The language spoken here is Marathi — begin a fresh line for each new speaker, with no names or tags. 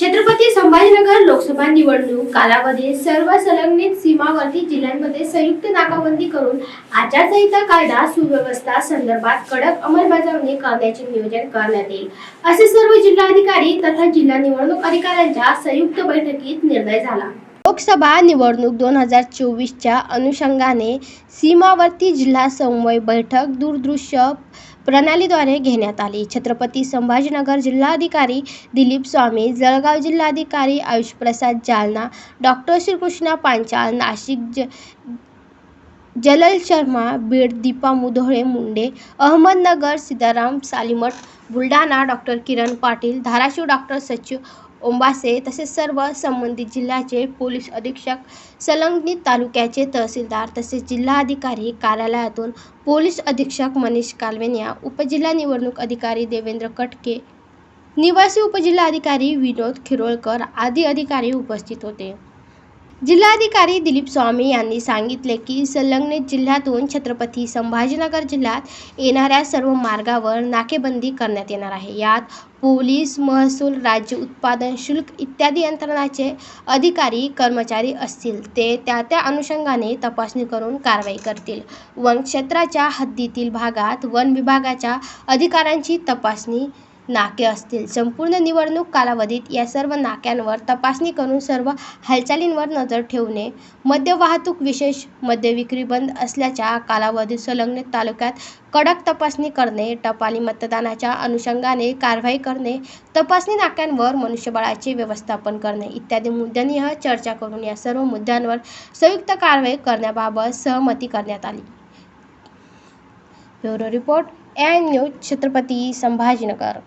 छत्रपती संभाजीनगर लोकसभा निवडणूक कालावधीत सर्व संलग्नित सीमावर्ती जिल्ह्यांमध्ये संयुक्त नाकाबंदी करून आचारसंहिता कायदा सुव्यवस्था संदर्भात कडक अंमलबजावणी करण्याचे नियोजन करण्यात येईल. असे सर्व जिल्हाधिकारी तथा जिल्हा निवडणूक अधिकाऱ्यांच्या संयुक्त बैठकीत निर्णय झाला. लोकसभा निवडणूक दोन हजार चोवीसच्या अनुषंगाने सीमावर्ती जिल्हा समन्वय बैठक दूरदृश्य प्रणालीद्वारे घेण्यात आली. छत्रपती संभाजीनगर जिल्हाधिकारी दिलीप स्वामी जळगाव जिल्हाधिकारी आयुष प्रसाद जालना डॉक्टर श्रीकृष्णा पांचाळ नाशिक ज जलल शर्मा बीड दीपा मुधोळे मुंडे अहमदनगर सीताराम सालीमठ बुलढाणा डॉक्टर किरण पाटील धाराशिव डॉक्टर सचिव ओंबासे तसेच सर्व संबंधित जिल्ह्याचे पोलीस अधीक्षक संलग्नित तालुक्याचे तहसीलदार तसेच जिल्हाधिकारी कार्यालयातून पोलीस अधीक्षक मनीष कालवेनिया उपजिल्हा निवडणूक अधिकारी देवेंद्र कटके निवासी उपजिल्हाधिकारी विनोद खिरोळकर आदी अधिकारी उपस्थित होते. जिल्हाधिकारी दिलीप स्वामी यांनी सांगितले की संलग्नित जिल्ह्यातून छत्रपती संभाजीनगर जिल्ह्यात येणाऱ्या सर्व मार्गावर नाकेबंदी करण्यात येणार आहे. यात पोलीस महसूल राज्य उत्पादन शुल्क इत्यादी यंत्रणाचे अधिकारी कर्मचारी असतील. ते त्या त्या अनुषंगाने तपासणी करून कारवाई करतील. वन क्षेत्राच्या हद्दीतील भागात वन विभागाच्या अधिकाऱ्यांची तपासणी नाके असतील. संपूर्ण निवडणूक कालावधीत या सर्व नाक्यांवर तपासणी करून सर्व हालचालींवर नजर ठेवणे मद्य वाहतूक विशेष मद्य विक्री बंद असल्याच्या कालावधीत संलग्न तालुक्यात कडक तपासणी करणे टपाली मतदानाच्या अनुषंगाने कारवाई करणे तपासणी नाक्यांवर मनुष्यबळाचे व्यवस्थापन करणे इत्यादी मुद्द्यांनीह चर्चा करून या सर्व मुद्द्यांवर संयुक्त कारवाई करण्याबाबत सहमती करण्यात आली. Bureau report N news Chhatrapati Sambhajinagar.